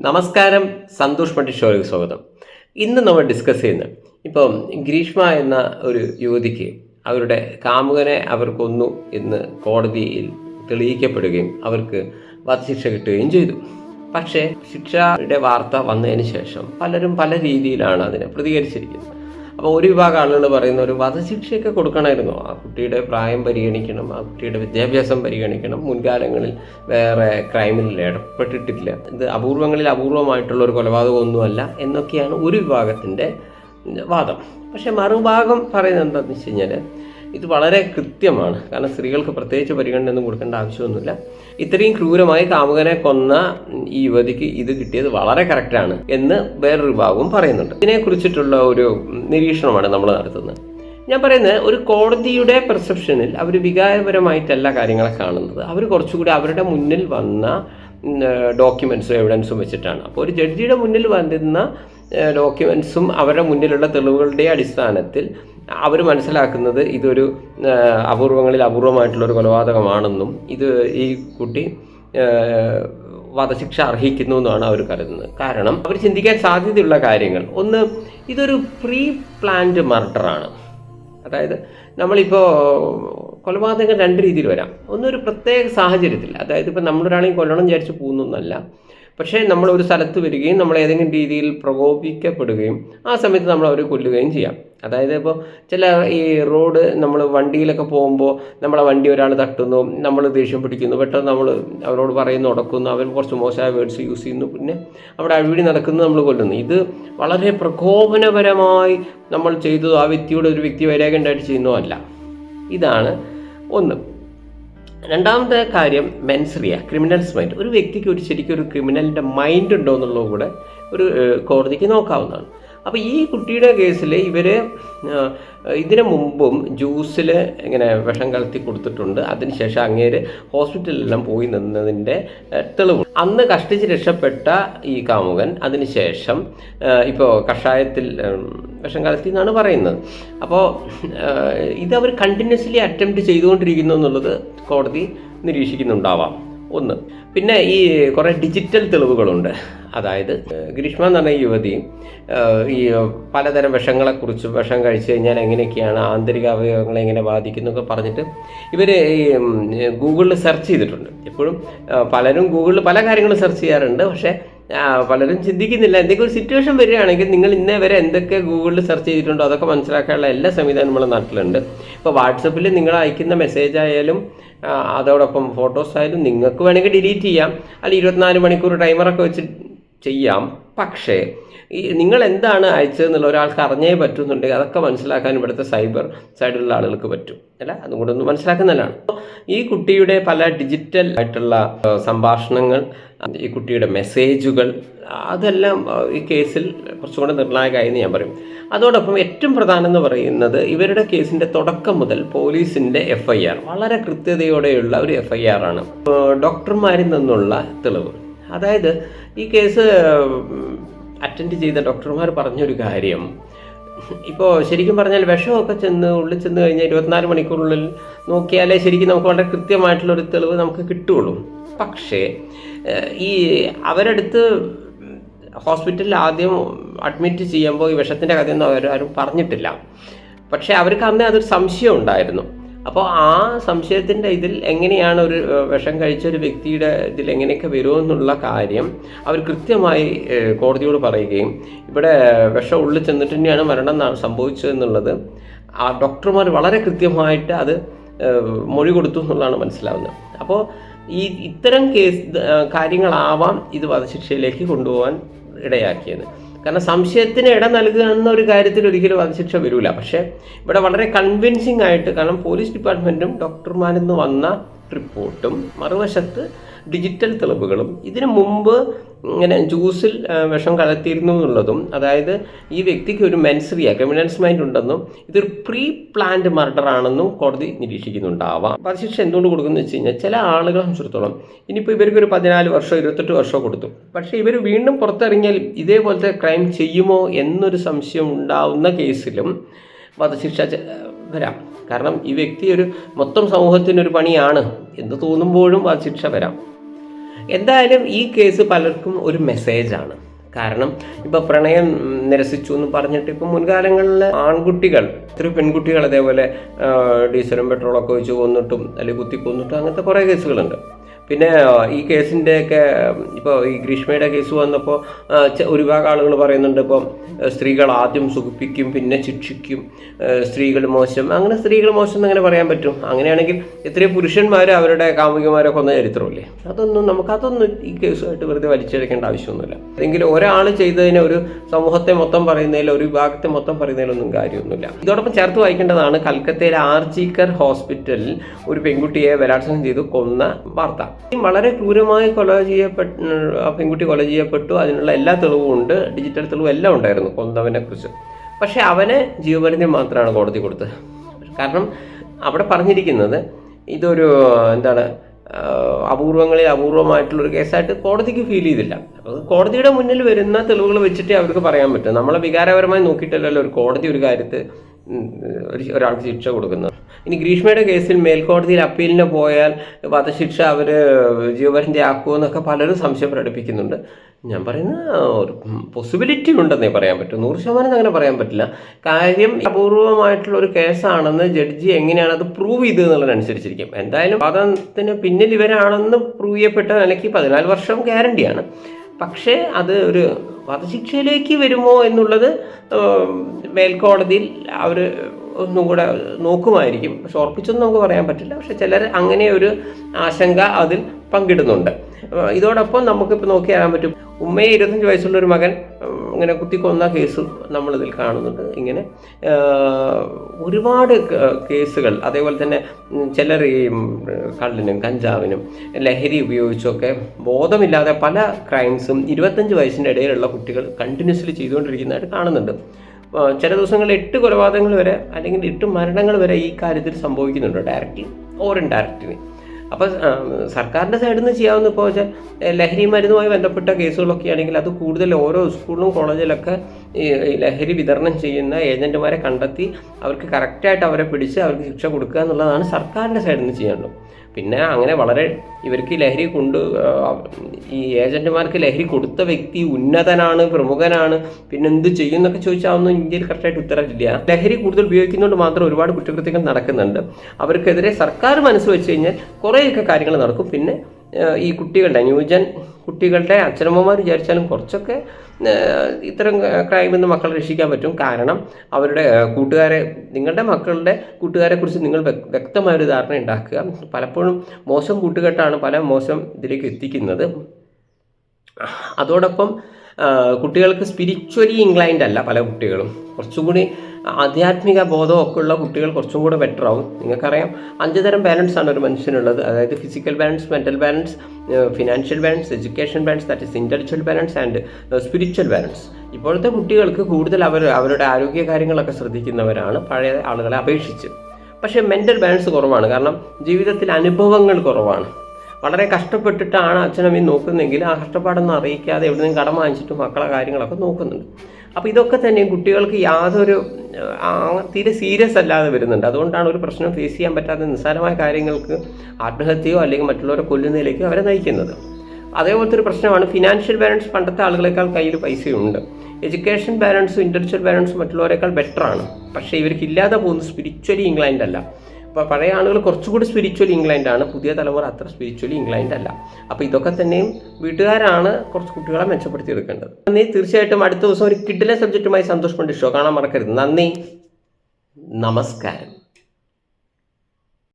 നമസ്കാരം. സന്തോഷ് പണ്ഡിറ്റ് ഷോയിലേക്ക് സ്വാഗതം. ഇന്ന് നമ്മൾ ഡിസ്കസ് ചെയ്യുന്നത് ഇപ്പം ഗ്രീഷ്മ എന്ന ഒരു യുവതിക്ക് അവരുടെ കാമുകനെ അവർക്കൊന്നു കൊന്നു എന്ന് കോടതിയിൽ തെളിയിക്കപ്പെടുകയും അവർക്ക് വധശിക്ഷ കിട്ടുകയും ചെയ്തു. പക്ഷേ ശിക്ഷയുടെ വാർത്ത വന്നതിന് ശേഷം പലരും പല രീതിയിലാണ് അതിനെ പ്രതികരിച്ചിരിക്കുന്നത്. അപ്പോൾ ഒരു വിഭാഗം ആളുകൾ പറയുന്ന ഒരു വധശിക്ഷയൊക്കെ കൊടുക്കണമായിരുന്നു. ആ കുട്ടിയുടെ പ്രായം പരിഗണിക്കണം ആ കുട്ടിയുടെ വിദ്യാഭ്യാസം പരിഗണിക്കണം. മുൻകാലങ്ങളിൽ വേറെ ക്രൈമിൽ ഏർപ്പെട്ടിട്ടില്ല. ഇത് അപൂർവങ്ങളിൽ അപൂർവമായിട്ടുള്ള ഒരു കൊലപാതകമൊന്നുമല്ല എന്നൊക്കെയാണ് ഒരു വിഭാഗത്തിന്റെ വാദം. പക്ഷേ മറുഭാഗം പറയുന്നത് എന്താണെന്ന് വെച്ച് കഴിഞ്ഞാൽ ഇത് വളരെ കൃത്യമാണ്. കാരണം സ്ത്രീകൾക്ക് പ്രത്യേകിച്ച് പരിഗണനയൊന്നും കൊടുക്കേണ്ട ആവശ്യമൊന്നുമില്ല. ഇത്രയും ക്രൂരമായി കാമുകനെ കൊന്ന ഈ യുവതിക്ക് ഇത് കിട്ടിയത് വളരെ കറക്റ്റാണ് എന്ന് വേറൊരു ഭാഗവും പറയുന്നുണ്ട്. ഇതിനെക്കുറിച്ചിട്ടുള്ള ഒരു നിരീക്ഷണമാണ് നമ്മൾ നടത്തുന്നത്. ഞാൻ പറയുന്നത് ഒരു കോടതിയുടെ പെർസെപ്ഷനിൽ അവർ വികാരപരമായിട്ടല്ല കാര്യങ്ങളെ കാണുന്നത്. അവർ കുറച്ചുകൂടി അവരുടെ മുന്നിൽ വന്ന ഡോക്യുമെൻസും എവിഡൻസും വെച്ചിട്ടാണ്. അപ്പോൾ ഒരു ജഡ്ജിയുടെ മുന്നിൽ വന്നിരുന്ന ഡോക്യുമെൻസും അവരുടെ മുന്നിലുള്ള തെളിവുകളുടെ അടിസ്ഥാനത്തിൽ അവർ മനസ്സിലാക്കുന്നത് ഇതൊരു അപൂർവങ്ങളിൽ അപൂർവമായിട്ടുള്ളൊരു കൊലപാതകമാണെന്നും ഇത് ഈ കുട്ടി വധശിക്ഷ അർഹിക്കുന്നു എന്നാണ് അവർ കരുതുന്നത്. കാരണം അവർ ചിന്തിക്കാൻ സാധ്യതയുള്ള കാര്യങ്ങൾ. ഒന്ന് ഇതൊരു പ്രീ പ്ലാൻഡ് മർഡറാണ് അതായത് നമ്മളിപ്പോൾ കൊലപാതകം രണ്ട് രീതിയിൽ വരാം. ഒന്നൊരു പ്രത്യേക സാഹചര്യത്തിൽ. അതായത് ഇപ്പോൾ നമ്മളൊരാളെയും കൊല്ലണം വിചാരിച്ച് പോകുന്നൊന്നല്ല. പക്ഷേ നമ്മൾ ഒരു സ്ഥലത്ത് വരികയും നമ്മൾ ഏതെങ്കിലും രീതിയിൽ പ്രകോപിക്കപ്പെടുകയും ആ സമയത്ത് നമ്മൾ അവരെ കൊല്ലുകയും ചെയ്യാം. അതായത് ഇപ്പോൾ ചില ഈ റോഡ് നമ്മൾ വണ്ടിയിലൊക്കെ പോകുമ്പോൾ നമ്മളെ വണ്ടി ഒരാൾ തട്ടുന്നു നമ്മൾ ദേഷ്യം പിടിക്കുന്നു പെട്ടെന്ന് നമ്മൾ അവരോട് പറയുന്നു ഉടക്കുന്നു അവർ കുറച്ച് മോശമായ വേർഡ്സ് യൂസ് ചെയ്യുന്നു പിന്നെ അവിടെ അഴിവിടി നടക്കുന്നു നമ്മൾ കൊല്ലുന്നു. ഇത് വളരെ പ്രകോപനപരമായി നമ്മൾ ചെയ്തതോ ആ വ്യക്തിയോട് ഒരു വ്യക്തി വൈരാഗ്യണ്ടായിട്ട് ചെയ്യുന്നതോ അല്ല ഇതാണ് ഒന്ന്. രണ്ടാമത്തെ കാര്യം മെൻസറിയ ക്രിമിനൽസ് മൈൻഡ് ഒരു വ്യക്തിക്ക് ഒരു ശരിക്കും ഒരു ക്രിമിനലിന്റെ മൈൻഡ് ഉണ്ടോ എന്നുള്ളത് കൂടെ ഒരു കോടതിക്ക് നോക്കാവുന്നതാണ്. അപ്പോൾ ഈ കുട്ടിയുടെ കേസിൽ ഇവർ ഇതിനു മുമ്പും ജ്യൂസിൽ ഇങ്ങനെ വിഷം കലർത്തി കൊടുത്തിട്ടുണ്ട്. അതിനുശേഷം അങ്ങേര് ഹോസ്പിറ്റലിലെല്ലാം പോയി നിന്നതിന്റെ തെളിവ്. അന്ന് കഷ്ടിച്ച് രക്ഷപ്പെട്ട ഈ കാമുകൻ അതിനുശേഷം ഇപ്പോൾ കഷായത്തിൽ വിഷം കലർത്തി എന്നാണ് പറയുന്നത്. അപ്പോൾ ഇത് അവർ കണ്ടിന്യൂസ്ലി അറ്റംപ്റ്റ് ചെയ്തുകൊണ്ടിരിക്കുന്നു എന്നുള്ളത് കോടതി നിരീക്ഷിക്കുന്നുണ്ടാവാം. ഒന്ന്. പിന്നെ ഈ കുറേ ഡിജിറ്റൽ തെളിവുകളുണ്ട്. അതായത് ഗ്രീഷ്മ എന്ന് പറഞ്ഞ യുവതി ഈ പലതരം വിഷങ്ങളെക്കുറിച്ച് വിഷം കഴിച്ചു കഴിഞ്ഞാൽ എങ്ങനെയൊക്കെയാണ് ആന്തരിക അവയവങ്ങളെ എങ്ങനെ ബാധിക്കുന്നു ഒക്കെ പറഞ്ഞിട്ട് ഇവർ ഈ ഗൂഗിളിൽ സെർച്ച് ചെയ്തിട്ടുണ്ട്. എപ്പോഴും പലരും ഗൂഗിളിൽ പല കാര്യങ്ങളും സെർച്ച് ചെയ്യാറുണ്ട്. പക്ഷേ പലരും ചിന്തിക്കുന്നില്ല. എന്തെങ്കിലും ഒരു സിറ്റുവേഷൻ വരികയാണെങ്കിൽ നിങ്ങൾ ഇന്നേ വരെ എന്തൊക്കെ ഗൂഗിളിൽ സെർച്ച് ചെയ്തിട്ടുണ്ടോ അതൊക്കെ മനസ്സിലാക്കാനുള്ള എല്ലാ സംവിധാനവും നമ്മുടെ നാട്ടിലുണ്ട്. ഇപ്പോൾ വാട്സപ്പിൽ നിങ്ങൾ അയക്കുന്ന മെസ്സേജ് ആയാലും അതോടൊപ്പം ഫോട്ടോസ് ആയാലും നിങ്ങൾക്ക് വേണമെങ്കിൽ ഡിലീറ്റ് ചെയ്യാം. അല്ലെങ്കിൽ ഇരുപത്തിനാല് മണിക്കൂർ ടൈമറൊക്കെ വെച്ച് ചെയ്യാം. പക്ഷേ ഈ നിങ്ങൾ എന്താണ് അയച്ചതെന്നുള്ള ഒരാൾക്ക് അറിഞ്ഞേ പറ്റുന്നുണ്ടെങ്കിൽ അതൊക്കെ മനസ്സിലാക്കാൻ ഇവിടുത്തെ സൈബർ സൈഡിലുള്ള ആളുകൾക്ക് പറ്റും. അല്ല അതും കൂടെ ഒന്ന് മനസ്സിലാക്കുന്നതാണ്. ഈ കുട്ടിയുടെ പല ഡിജിറ്റൽ ആയിട്ടുള്ള സംഭാഷണങ്ങൾ ഈ കുട്ടിയുടെ മെസ്സേജുകൾ അതെല്ലാം ഈ കേസിൽ കുറച്ചും കൂടെ നിർണായകമായി എന്ന് ഞാൻ പറയും. അതോടൊപ്പം ഏറ്റവും പ്രധാനം എന്ന് പറയുന്നത് ഇവരുടെ കേസിന്റെ തുടക്കം മുതൽ പോലീസിന്റെ എഫ് വളരെ കൃത്യതയോടെയുള്ള ഒരു എഫ് ആണ്. ഡോക്ടർമാരിൽ നിന്നുള്ള തെളിവ് അതായത് ഈ കേസ് അറ്റൻഡ് ചെയ്ത ഡോക്ടർമാർ പറഞ്ഞൊരു കാര്യം. ഇപ്പോൾ ശരിക്കും പറഞ്ഞാൽ വിഷമൊക്കെ ചെന്ന് ഉള്ളിൽ ചെന്ന് കഴിഞ്ഞാൽ ഇരുപത്തിനാല് മണിക്കൂറിനുള്ളിൽ നോക്കിയാലേ ശരിക്കും നമുക്ക് വളരെ കൃത്യമായിട്ടുള്ളൊരു തെളിവ് നമുക്ക് കിട്ടുകയുള്ളൂ. പക്ഷേ ഈ അവരടുത്ത് ഹോസ്പിറ്റലിൽ ആദ്യം അഡ്മിറ്റ് ചെയ്യുമ്പോൾ ഈ വിഷത്തിന്റെ കഥയൊന്നും അവരാരും പറഞ്ഞിട്ടില്ല. പക്ഷേ അവർക്ക് അന്നേ അതൊരു സംശയം ഉണ്ടായിരുന്നു. അപ്പോൾ ആ സംശയത്തിന്റെ ഇതിൽ എങ്ങനെയാണ് ഒരു വിഷം കഴിച്ച ഒരു വ്യക്തിയുടെ ഇതിൽ എങ്ങനെയൊക്കെ വരുമെന്നുള്ള കാര്യം അവർ കൃത്യമായി കോടതിയോട് പറയുകയും ഇവിടെ വിഷം ഉള്ളിൽ ചെന്നിട്ട് തന്നെയാണ് മരണം സംഭവിച്ചതെന്നുള്ളത് ആ ഡോക്ടർമാർ വളരെ കൃത്യമായിട്ട് അത് മൊഴി കൊടുത്തു എന്നുള്ളതാണ് മനസ്സിലാവുന്നത്. അപ്പോൾ ഈ ഇത്തരം കേസ് കാര്യങ്ങളാവാം ഇത് വധശിക്ഷയിലേക്ക് കൊണ്ടുപോകാൻ ഇടയാക്കിയത്. കാരണം സംശയത്തിന് ഇട നൽകുക എന്ന ഒരു കാര്യത്തിൽ ഒരിക്കലും വധശിക്ഷ വരില്ല പക്ഷേ ഇവിടെ വളരെ കൺവിൻസിങ് ആയിട്ട് കാരണം പോലീസ് ഡിപ്പാർട്ട്മെന്റും ഡോക്ടർമാരിൽ നിന്ന് വന്ന റിപ്പോർട്ടും മറുവശത്ത് ഡിജിറ്റൽ തെളിവുകളും ഇതിനു മുമ്പ് ഇങ്ങനെ ജ്യൂസിൽ വിഷം കലർത്തിയിരുന്നു എന്നുള്ളതും അതായത് ഈ വ്യക്തിക്ക് ഒരു മെൻസറിയ ക്രിമിനൽസ് മൈൻഡ് ഉണ്ടെന്നും ഇതൊരു പ്രീ പ്ലാൻഡ് മർഡർ ആണെന്നും കോടതി നിരീക്ഷിക്കുന്നുണ്ടാവാം. വധശിക്ഷ എന്തുകൊണ്ട് കൊടുക്കുന്നു വെച്ച് കഴിഞ്ഞാൽ ചില ആളുകളെ സംബന്ധിച്ചിടത്തോളം ഇനിയിപ്പോൾ ഇവർക്ക് ഒരു പതിനാല് വർഷം ഇരുപത്തെട്ട് വർഷം കൊടുത്തു. പക്ഷേ ഇവർ വീണ്ടും പുറത്തിറങ്ങിയാൽ ഇതേപോലത്തെ ക്രൈം ചെയ്യുമോ എന്നൊരു സംശയം ഉണ്ടാവുന്ന കേസിലും വധശിക്ഷ വരാം. കാരണം ഈ വ്യക്തി ഒരു മൊത്തം സമൂഹത്തിനൊരു പണിയാണ്. എന്ന് തോന്നുമ്പോഴും വധശിക്ഷ വരാം. എന്തായാലും ഈ കേസ് പലർക്കും ഒരു മെസ്സേജാണ് കാരണം ഇപ്പോൾ പ്രണയം നിരസിച്ചു എന്ന് പറഞ്ഞിട്ട് ഇപ്പോൾ മുൻകാലങ്ങളിൽ ആൺകുട്ടികൾ ഒത്തിരി പെൺകുട്ടികൾ അതേപോലെ ഡീസലും പെട്രോളൊക്കെ ഒഴിച്ച് കൊന്നിട്ടും അല്ലെങ്കിൽ കുത്തി കൊന്നിട്ടും അങ്ങനത്തെ കുറേ കേസുകളുണ്ട്. പിന്നെ ഈ കേസിന്റെയൊക്കെ ഇപ്പോൾ ഈ ഗ്രീഷ്മയുടെ കേസ് വന്നപ്പോൾ ഒരു ആളുകൾ പറയുന്നുണ്ട് ഇപ്പം സ്ത്രീകൾ ആദ്യം സുഖിപ്പിക്കും പിന്നെ ശിക്ഷിക്കും സ്ത്രീകൾ മോശം. അങ്ങനെ സ്ത്രീകൾ മോശം എന്ന് അങ്ങനെ പറയാൻ പറ്റും. അങ്ങനെയാണെങ്കിൽ എത്രയോ പുരുഷന്മാർ അവരുടെ കാമുകിമാരെ കൊന്ന ചരിത്രമില്ലേ? അതൊന്നും നമുക്ക് അതൊന്നും ഈ കേസുമായിട്ട് വെറുതെ വലിച്ചെടുക്കേണ്ട ആവശ്യമൊന്നുമില്ല. എങ്കിലും ഒരാൾ ചെയ്തതിനെ ഒരു സമൂഹത്തെ മൊത്തം പറയുന്നതിൽ ഒരു വിഭാഗത്തെ മൊത്തം പറയുന്നതിലൊന്നും കാര്യമൊന്നുമില്ല. ഇതോടൊപ്പം ചേർത്ത് വായിക്കേണ്ടതാണ് കൽക്കത്തയിലെ ആർജിക്കർ ഹോസ്പിറ്റലിൽ ഒരു പെൺകുട്ടിയെ ബലാത്സംഗം ചെയ്ത് കൊന്ന വാർത്ത. വളരെ ക്രൂരമായി കൊല ചെയ്യപ്പെട്ട പെൺകുട്ടി കൊല ചെയ്യപ്പെട്ടു. അതിനുള്ള എല്ലാ തെളിവും ഉണ്ട്. ഡിജിറ്റൽ തെളിവും എല്ലാം ഉണ്ടായിരുന്നു കൊന്നവനെ കുറിച്ച്. പക്ഷെ അവനെ ജീവപര്യന്തം മാത്രമാണ് കോടതി കൊടുത്തത്. കാരണം അവിടെ പറഞ്ഞിരിക്കുന്നത് ഇതൊരു എന്താണ് അപൂർവങ്ങളിൽ അപൂർവമായിട്ടുള്ളൊരു കേസായിട്ട് കോടതിക്ക് ഫീൽ ചെയ്തില്ല. അപ്പോൾ കോടതിയുടെ മുന്നിൽ വരുന്ന തെളിവുകൾ വെച്ചിട്ടേ അവർക്ക് പറയാൻ പറ്റും. നമ്മളെ വികാരപരമായി നോക്കിയിട്ടല്ലല്ലോ ഒരു കോടതി ഒരു കാര്യത്ത് ഒരാൾക്ക് ശിക്ഷ കൊടുക്കുന്നത്. ഇനി ഗ്രീഷ്മയുടെ കേസിൽ മേൽക്കോടതിയിൽ അപ്പീലിന് പോയാൽ വധശിക്ഷ അവർ ജീവപര്യന്തി ആക്കുമെന്നൊക്കെ പലരും സംശയം പ്രകടിപ്പിക്കുന്നുണ്ട്. ഞാൻ പറയുന്ന ഒരു പോസിബിലിറ്റി ഉണ്ടെന്നേ പറയാൻ പറ്റും. നൂറ് ശതമാനം അങ്ങനെ പറയാൻ പറ്റില്ല. കാര്യം അപൂർവമായിട്ടുള്ള ഒരു കേസാണെന്ന് ജഡ്ജി എങ്ങനെയാണ് അത് പ്രൂവ് ചെയ്തത് എന്നുള്ളതനുസരിച്ചിരിക്കും. എന്തായാലും വാദത്തിന് പിന്നിൽ ഇവരാണെന്ന് പ്രൂവ് ചെയ്യപ്പെട്ട നിലയ്ക്ക് പതിനാല് വർഷം ഗ്യാരണ്ടിയാണ് പക്ഷേ അത് ഒരു വധശിക്ഷയിലേക്ക് വരുമോ എന്നുള്ളത് മേൽക്കോടതിയിൽ അവർ ഒന്നും കൂടെ നോക്കുമായിരിക്കും. പക്ഷെ ഉറപ്പിച്ചൊന്നും നമുക്ക് പറയാൻ പറ്റില്ല. പക്ഷെ ചിലർ അങ്ങനെ ഒരു ആശങ്ക അതിൽ പങ്കിടുന്നുണ്ട്. ഇതോടൊപ്പം നമുക്കിപ്പോൾ നോക്കി അറിയാൻ പറ്റും. ഉമ്മയെ ഇരുപത്തഞ്ച് വയസ്സുള്ള ഒരു മകൻ ഇങ്ങനെ കുത്തിക്കൊന്ന കേസ് നമ്മളിതിൽ കാണുന്നുണ്ട്. ഇങ്ങനെ ഒരുപാട് കേസുകൾ അതേപോലെ തന്നെ ചിലർ ഈ കള്ളിനും കഞ്ചാവിനും ലഹരി ഉപയോഗിച്ചൊക്കെ ബോധമില്ലാതെ പല ക്രൈംസും ഇരുപത്തഞ്ച് വയസ്സിന്റെ ഇടയിലുള്ള കുട്ടികൾ കണ്ടിന്യൂസ്ലി ചെയ്തുകൊണ്ടിരിക്കുന്നതായിട്ട് കാണുന്നുണ്ട്. ചില ദിവസങ്ങളിൽ എട്ട് കൊലപാതകങ്ങൾ വരെ അല്ലെങ്കിൽ എട്ട് മരണങ്ങൾ വരെ ഈ കാര്യത്തിൽ സംഭവിക്കുന്നുണ്ട് ഡയറക്റ്റ്ലി ഓർ ഇൻഡയറക്റ്റ്ലി അപ്പോൾ സർക്കാരിന്റെ സൈഡിൽ നിന്ന് ചെയ്യാവുന്ന ഇപ്പോൾ വെച്ചാൽ ലഹരി മരുന്നുമായി ബന്ധപ്പെട്ട കേസുകളൊക്കെ ആണെങ്കിൽ അത് കൂടുതൽ ഓരോ സ്കൂളിലും കോളേജിലൊക്കെ ഈ ലഹരി വിതരണം ചെയ്യുന്ന ഏജന്റുമാരെ കണ്ടെത്തി അവർക്ക് കറക്റ്റായിട്ട് അവരെ പിടിച്ച് അവർക്ക് ശിക്ഷ കൊടുക്കുക എന്നുള്ളതാണ് സർക്കാരിന്റെ സൈഡിൽ നിന്ന് ചെയ്യാനുള്ളത്. പിന്നെ അങ്ങനെ വളരെ ഇവർക്ക് ലഹരി കൊണ്ട് ഈ ഏജന്റുമാർക്ക് ലഹരി കൊടുത്ത വ്യക്തി ഉന്നതനാണ് പ്രമുഖനാണ് പിന്നെ എന്ത് ചെയ്യും എന്നൊക്കെ ചോദിച്ചാൽ ഒന്നും ഇന്ത്യയിൽ കറക്റ്റായിട്ട് ഉത്തരവില്ല ലഹരി കൂടുതൽ ഉപയോഗിക്കുന്നതുകൊണ്ട് മാത്രം ഒരുപാട് കുറ്റകൃത്യങ്ങൾ നടക്കുന്നുണ്ട്. അവർക്കെതിരെ സർക്കാർ മനസ്സ് വെച്ച് കഴിഞ്ഞാൽ കുറേയൊക്കെ കാര്യങ്ങൾ നടക്കും. പിന്നെ ഈ കുട്ടികളുടെ ന്യൂജൻ കുട്ടികളുടെ അച്ഛനമ്മമാർ വിചാരിച്ചാലും കുറച്ചൊക്കെ ഇത്തരം ക്രൈമിൽ നിന്ന് മക്കളെ രക്ഷിക്കാൻ പറ്റും. കാരണം അവരുടെ കൂട്ടുകാരെ നിങ്ങളുടെ മക്കളുടെ കൂട്ടുകാരെക്കുറിച്ച് നിങ്ങൾ വ്യക്തമായ വ്യക്തമായൊരു ധാരണ ഉണ്ടാക്കുക. പലപ്പോഴും മോശം കൂട്ടുകെട്ടാണ് പല മോശം ഇതിലേക്ക് എത്തിക്കുന്നത്. അതോടൊപ്പം കുട്ടികൾക്ക് സ്പിരിച്വലി ഇൻക്ലൈൻഡ് അല്ല പല കുട്ടികളും. കുറച്ചും കൂടി ആധ്യാത്മിക ബോധമൊക്കെ ഉള്ള കുട്ടികൾ കുറച്ചും കൂടെ ബെറ്റർ ആവും. നിങ്ങൾക്കറിയാം അഞ്ച് തരം ബാലൻസ് ആണ് ഒരു മനുഷ്യനുള്ളത്. അതായത് physical balance mental balance financial balance education balance that is intellectual balance and spiritual balance ഇപ്പോഴത്തെ കുട്ടികൾക്ക് കൂടുതൽ അവർ അവരുടെ ആരോഗ്യ കാര്യങ്ങളൊക്കെ ശ്രദ്ധിക്കുന്നവരാണ്. പഴയ ആളുകളെ അപേക്ഷിച്ച്. പക്ഷേ മെന്റൽ ബാലൻസ് കുറവാണ്. കാരണം ജീവിതത്തിൽ അനുഭവങ്ങൾ കുറവാണ്. വളരെ കഷ്ടപ്പെട്ടിട്ടാണ് അച്ഛനമ്മയും നോക്കുന്നതെങ്കിൽ ആ കഷ്ടപ്പാടൊന്നും അറിയിക്കാതെ എവിടെ നിന്നും കടം വാങ്ങിച്ചിട്ട് മക്കളെ കാര്യങ്ങളൊക്കെ നോക്കുന്നുണ്ട്. അപ്പോൾ ഇതൊക്കെ തന്നെ കുട്ടികൾക്ക് യാതൊരു തീരെ സീരിയസ് അല്ലാതെ വരുന്നുണ്ട്. അതുകൊണ്ടാണ് ഒരു പ്രശ്നം ഫേസ് ചെയ്യാൻ പറ്റാത്ത നിസ്സാരമായ കാര്യങ്ങൾക്ക് ആത്മഹത്യയോ അല്ലെങ്കിൽ മറ്റുള്ളവരെ കൊല്ലുന്നതിലേക്ക് അവരെ നയിക്കുന്നത്. അതേപോലത്തെ ഒരു പ്രശ്നമാണ് ഫിനാൻഷ്യൽ ബാലൻസ് പണ്ടത്തെ ആളുകളെക്കാൾ കയ്യിൽ പൈസയുണ്ട്. എഡ്യൂക്കേഷൻ ബാലൻസും ഇന്റലക്ച്വൽ ബാലൻസും മറ്റുള്ളവരെക്കാൾ ബെറ്ററാണ് പക്ഷേ ഇവർക്ക് ഇല്ലാതെ പോകുന്നത് സ്പിരിച്വലി ഇൻക്ലൈൻഡ് അല്ല. അപ്പോൾ പഴയ ആളുകൾ കുറച്ചുകൂടി സ്പിരിച്വലി ഇംഗ്ലണ്ട് ആണ്. പുതിയ തലമുറ അത്ര സ്പിരിച്വലി ഇംഗ്ലണ്ട് അല്ല. അപ്പോൾ ഇതൊക്കെ തന്നെയും വീട്ടുകാരാണ് കുറച്ച് കുട്ടികളെ മെച്ചപ്പെടുത്തി എടുക്കേണ്ടത്. നന്ദി. തീർച്ചയായിട്ടും അടുത്ത ദിവസം ഒരു കിഡിലെ സബ്ജക്റ്റുമായി സന്തോഷ് പണ്ഡിറ്റ് ഷോ കാണാൻ മറക്കരുത്. നന്ദി. നമസ്കാരം.